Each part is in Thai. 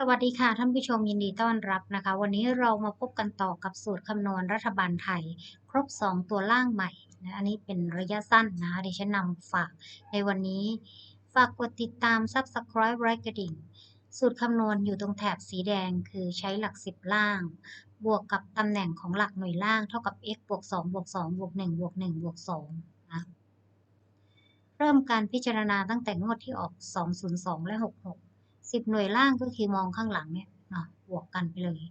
สวัสดีค่ะท่านผู้ชมยินดีต้อนรับนะคะ วันนี้เรามาพบกันต่อกับสูตรคำนวณรัฐบาลไทย ครบ 2 ตัวล่างใหม่นะอันนี้เป็นระยะสั้นนะดิฉันนำฝากในวันนี้ ฝากกดติดตาม Subscribe ไลค์กระดิ่ง สูตรคำนวณอยู่ตรงแถบสีแดงคือใช้หลัก 10 ล่าง บวกกับตำแหน่งของหลักหน่วยล่างเท่ากับ x บวก2บวก2บวก1บวก1บวก2นะเริ่มการพิจารณาตั้งแต่งวดที่ออก 202 และ 66 สิบหน่วยล่างก็คือมองข้างหลังเนี่ยเนาะบวกกันไปเลย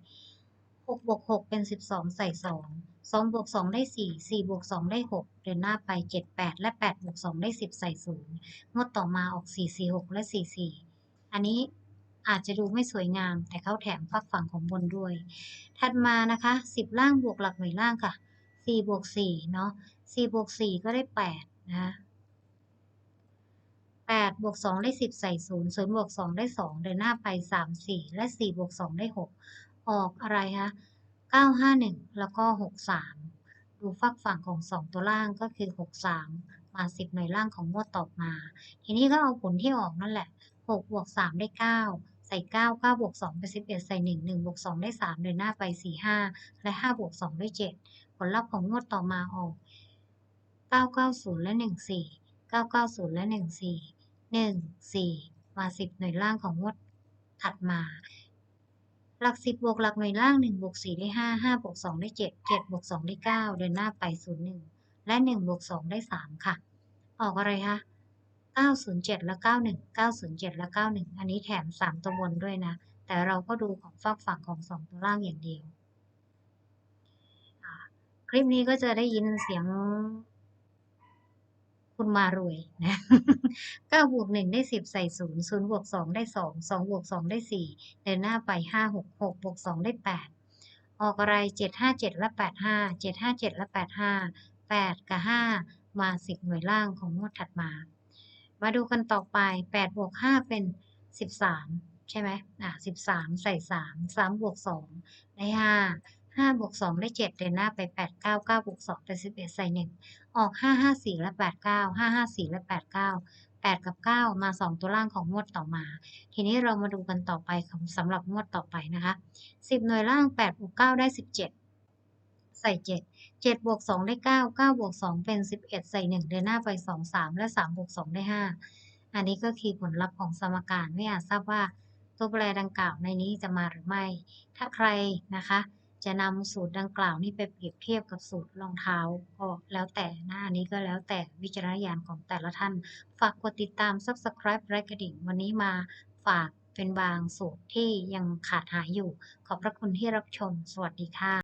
หกบวกหกเป็นสิบสองใส่สองสองบวกสองได้สี่สี่บวกสองได้หกเดินหน้าไปเจ็ดแปดและแปดบวกสองได้สิบใส่ศูนย์งวดต่อมาออกสี่สี่หกและสี่สี่อันนี้อาจจะดูไม่สวยงาม แต่เขาแถมฝักฝั่งของบนด้วย ถัดมานะคะสิบล่างบวกหลักหน่วยล่างค่ะสี่บวกสี่เนาะสี่บวกสี่ก็ได้แปดนะ แปดบวกสองได้สิบใส่ศูนย์ศูนย์บวกสองได้สองเดินหน้าไปสามสี่และสี่บวกสองได้หกออกอะไรคะเก้าห้าหนึ่งแล้วก็หกสามดูฝักฝั่งของสองตัวล่างก็คือหกสามมาสิบหน่วยล่างของงวดต่อมา ทีนี้ก็เอาผลที่ออกนั่นแหละหกบวกสามได้เก้าใส่เก้าเก้าบวกสองเป็นสิบเอ็ดใส่หนึ่งหนึ่งบวกสองได้สามเดินหน้าไปสี่ห้าและห้าบวกสองได้เจ็ดผลลัพธ์ของงวดต่อมาออกเก้าเก้าศูนย์และหนึ่งสี่เก้าเก้าศูนย์และหนึ่งสี่ หนึ่งสี่มาสิบหน่วยล่างของงวดถัดมา หลักสิบบวกหลักหน่วยล่างหนึ่งบวกสี่ได้ห้าห้าบวกสองได้เจ็ดเจ็ดบวกสองได้เก้าเดินหน้าไปศูนย์หนึ่งและหนึ่งบวกสองได้สามค่ะ ออกอะไรคะเก้าศูนย์เจ็ดและเก้าหนึ่งเก้าศูนย์เจ็ดและเก้าหนึ่งอันนี้แถมสามตัวบนด้วยนะ แต่เราก็ดูของฝากฝั่งของสองตัวล่างอย่างเดียวคลิปนี้ก็จะได้ยินเสียง คุณมารวยนะเก้าบวกหนึ่งได้สิบใส่ศูนย์ศูนย์บวกสองได้สองสองบวกสองได้สี่เดินหน้าไปห้าหกหกบวกสองได้แปดออกอะไรเจ็ดห้าเจ็ดและแปดห้าเจ็ดห้าเจ็ดและแปดห้าแปดกับห้ามาสิบหน่วยล่างของงวดถัดมา มาดูกันต่อไปแปดบวกห้าเป็นสิบสามใช่ไหมอะสิบสามใส่สามสามบวกสองได้ห้า ห้าบวกสองได้เจ็ดเดินหน้าไปแปดเก้าเก้าบวกสองเป็นสิบเอ็ดใส่หนึ่งออกห้าห้าสี่และแปดเก้าห้าห้าสี่และแปดเก้าแปดกับเก้ามาสองตัวล่างของงวดต่อมา ทีนี้เรามาดูกันต่อไปสำหรับงวดต่อไปนะคะสิบหน่วยล่างแปดบวกเก้าได้สิบเจ็ดใส่เจ็ดเจ็ดบวกสองได้เก้าเก้าบวกสองเป็นสิบเอ็ดใส่หนึ่งเดินหน้าไปสองสามและสามบวกสองได้ห้าอันนี้ก็คือผลลัพธ์ของสมการไม่อาจทราบว่าตัวแปรดังกล่าวในนี้จะมาหรือไม่ ถ้าใครนะคะ จะนำสูตรดังกล่าวนี้ไปเปรียบเทียบกับสูตรรองเท้าก็แล้วแต่นะอันนี้ก็แล้วแต่วิจารณญาณของแต่ละท่าน ฝากกดติดตาม Subscribe ไลค์กระดิ่ง วันนี้มาฝากเป็นบางสูตรที่ยังขาดหายอยู่ ขอบพระคุณที่รับชม สวัสดีค่ะ